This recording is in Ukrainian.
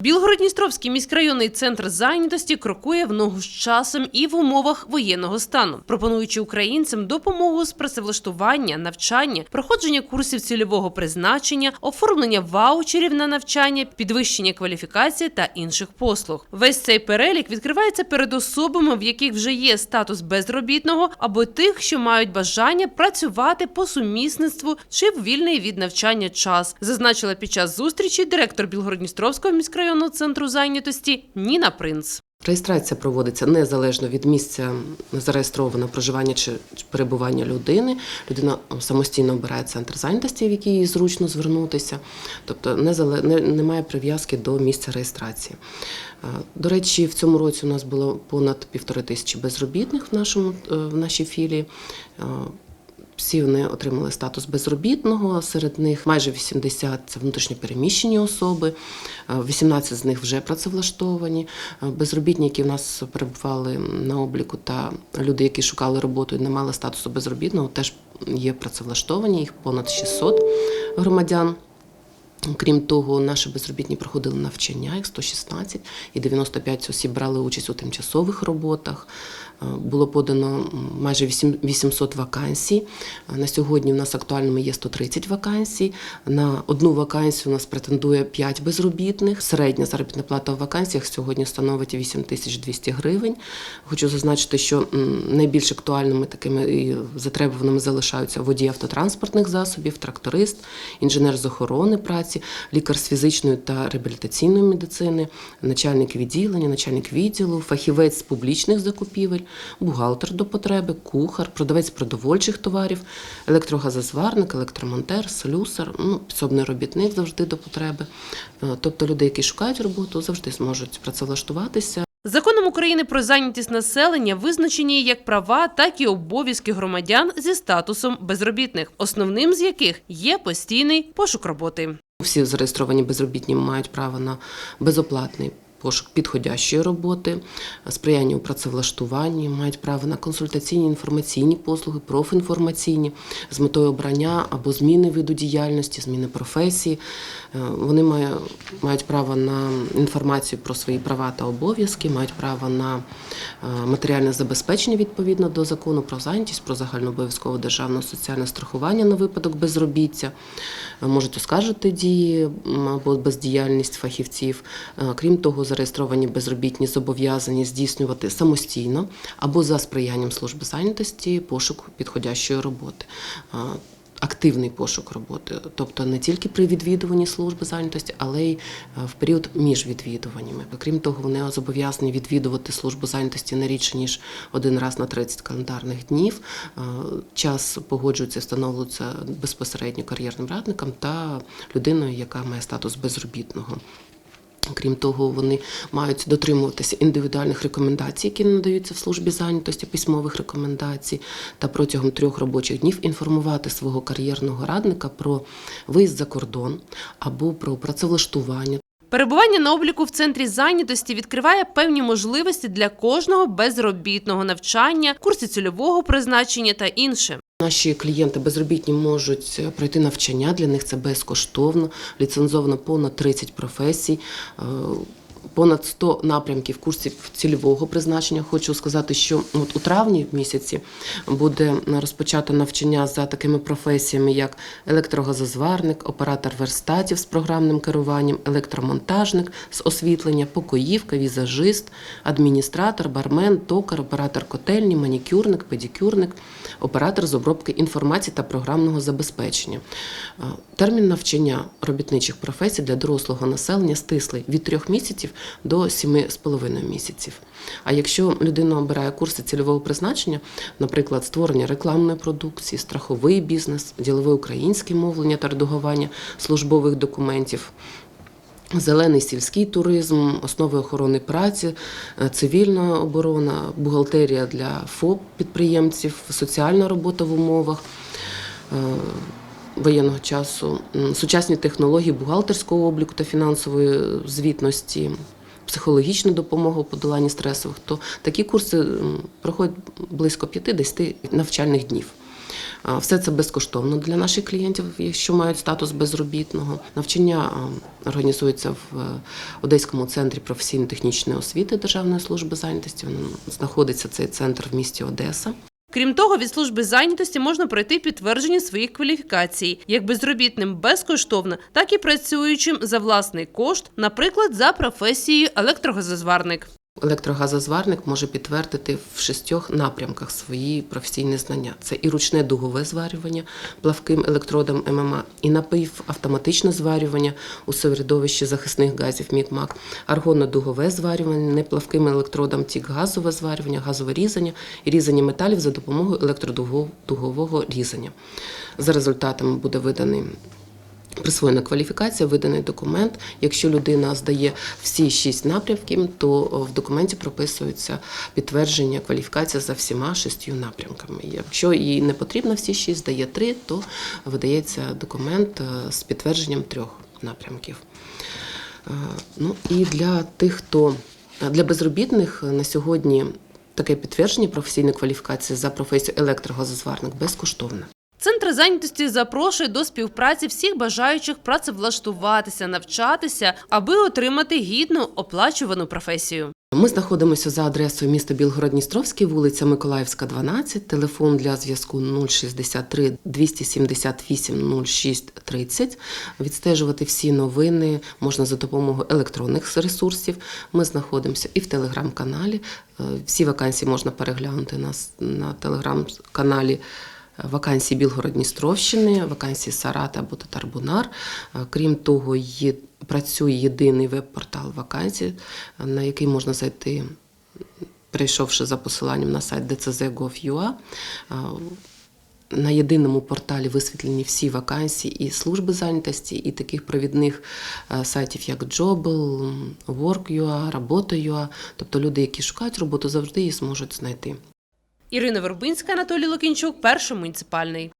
Білгород-Дністровський міськрайонний центр зайнятості крокує в ногу з часом і в умовах воєнного стану, пропонуючи українцям допомогу з працевлаштування, навчання, проходження курсів цільового призначення, оформлення ваучерів на навчання, підвищення кваліфікації та інших послуг. Весь цей перелік відкривається перед особами, в яких вже є статус безробітного, або тих, що мають бажання працювати по сумісництву чи в вільний від навчання час, зазначила під час зустрічі директор Білгород-Дністровського міськрайонного центру зайнятості Ніна Принц. Реєстрація проводиться незалежно від місця зареєстрованого проживання чи перебування людини. Людина самостійно обирає центр зайнятості, в який їй зручно звернутися, тобто немає прив'язки до місця реєстрації. Е, До речі, в цьому році у нас було понад півтори тисячі безробітних в, нашому, е, в нашій філії. Е, всі вони отримали статус безробітного. Серед них майже 80 – це внутрішньопереміщені особи, е, 18 з них вже працевлаштовані. Е, Безробітні, які в нас перебували на обліку, та люди, які шукали роботу і не мали статусу безробітного, теж є працевлаштовані. Їх понад 600 громадян. Крім того, наші безробітні проходили навчання, їх 116, і 95 осіб брали участь у тимчасових роботах. Е, Було подано майже 800 вакансій. Е, На сьогодні в нас актуальними є 130 вакансій. На одну вакансію у нас претендує 5 безробітних. Середня заробітна плата у вакансіях сьогодні становить 8200 гривень. Хочу зазначити, що найбільш актуальними такими затребуваними залишаються водій автотранспортних засобів, тракторист, інженер з охорони праці, лікар з фізичної та реабілітаційної медицини, начальник відділення, начальник відділу, фахівець з публічних закупівель, бухгалтер до потреби, кухар, продавець продовольчих товарів, електрогазозварник, електромонтер, слюсар, ну, підсобний робітник завжди до потреби. Е, Тобто люди, які шукають роботу, завжди зможуть працевлаштуватися. Законом України про зайнятість населення визначені як права, так і обов'язки громадян зі статусом безробітних, основним з яких є постійний пошук роботи. Всі зареєстровані безробітні мають право на безоплатний пошук підходящої роботи, сприяння у працевлаштуванні, мають право на консультаційні інформаційні послуги, профінформаційні з метою обрання або зміни виду діяльності, зміни професії. Е, Вони має- мають право на інформацію про свої права та обов'язки, мають право на е, матеріальне забезпечення відповідно до закону про зайнятість, про загальнообов'язкове державне соціальне страхування на випадок безробіття, Е, можуть оскаржити дії або бездіяльність фахівців. Е, Крім того, зареєстровані безробітні зобов'язані здійснювати самостійно або за сприянням служби зайнятості пошук підходящої роботи. Активний пошук роботи, тобто не тільки при відвідуванні служби зайнятості, але й е, в період між відвідуваннями. Крім того, вони зобов'язані відвідувати службу зайнятості не рідше ніж один раз на 30 календарних днів. Е, Час погоджується, встановлюється безпосередньо кар'єрним радником та людиною, яка має статус безробітного. Крім того, вони мають дотримуватися індивідуальних рекомендацій, які надаються в службі зайнятості, письмових рекомендацій, та протягом трьох робочих днів інформувати свого кар'єрного радника про виїзд за кордон або про працевлаштування. Перебування на обліку в центрі зайнятості відкриває певні можливості для кожного безробітного навчання, курси цільового призначення та інше. Наші клієнти безробітні можуть пройти навчання. Для них це безкоштовно, ліцензовано понад 30 професій. Понад 100 напрямків курсів цільового призначення. Хочу сказати, що от у травні місяці буде розпочато навчання за такими професіями, як електрогазозварник, оператор верстатів з програмним керуванням, електромонтажник з освітлення, покоївка, візажист, адміністратор, бармен, токар, оператор котельні, манікюрник, педикюрник, оператор з обробки інформації та програмного забезпечення. Е, Термін навчання робітничих професій для дорослого населення стислий від трьох місяців до 7,5 місяців. А якщо людина обирає курси цільового призначення, наприклад, створення рекламної продукції, страховий бізнес, ділове українське мовлення та редагування службових документів. Зелений сільський туризм, основи охорони праці, е, цивільна оборона, бухгалтерія для ФОП підприємців, соціальна робота в умовах е, воєнного часу, сучасні технології бухгалтерського обліку та фінансової звітності, психологічна допомога у подоланні стресових, то такі курси проходять близько 5-10 навчальних днів. Все це безкоштовно для наших клієнтів, якщо мають статус безробітного. Навчання організується в е, Одеському центрі професійно-технічної освіти Державної служби зайнятості. Він знаходиться цей центр в місті Одеса. Крім того, від служби зайнятості можна пройти підтвердження своїх кваліфікацій як безробітним безкоштовно, так і працюючим за власний кошт, наприклад, за професією електрогазозварник. Електрогазозварник може підтвердити в шістьох напрямках свої професійні знання. Це і ручне дугове зварювання плавким електродом ММА, і напівавтоматичне зварювання у середовищі захисних газів МІКМАК, аргонно-дугове зварювання, неплавким електродом тік газове зварювання, газове різання і різання металів за допомогою електродугового різання. За результатами буде виданий Присвоєна кваліфікація, виданий документ. Якщо людина здає всі шість напрямків, то в документі прописується підтвердження кваліфікації за всіма шістю напрямками. Якщо їй не потрібно всі шість, здає три, то видається документ е, з підтвердженням трьох напрямків. Е, Ну і для тих, хто для безробітних на сьогодні таке підтвердження професійної кваліфікації за професією електрогазозварник безкоштовне. Центр зайнятості запрошує до співпраці всіх бажаючих працевлаштуватися, навчатися, аби отримати гідну оплачувану професію. Ми знаходимося за адресою міста Білгород-Дністровський, вулиця Миколаївська, 12. Телефон для зв'язку 063 278 06 30. Відстежувати всі новини можна за допомогою електронних ресурсів. Ми знаходимося і в телеграм-каналі. Е, Всі вакансії можна переглянути на, с- на телеграм-каналі. Вакансії Білгород-Дністровщини, вакансії Сарата або Татарбунар. Е, Крім того, є, працює єдиний веб-портал вакансій, на який можна зайти, перейшовши за посиланням на сайт dcz.gov.ua. Е, На єдиному порталі висвітлені всі вакансії і служби зайнятості, і таких провідних е, сайтів, як Jobl, Work.ua, Робота.ua. Тобто люди, які шукають роботу, завжди її зможуть знайти. Ірина Вербинська, Анатолій Лукінчук, перший муніципальний.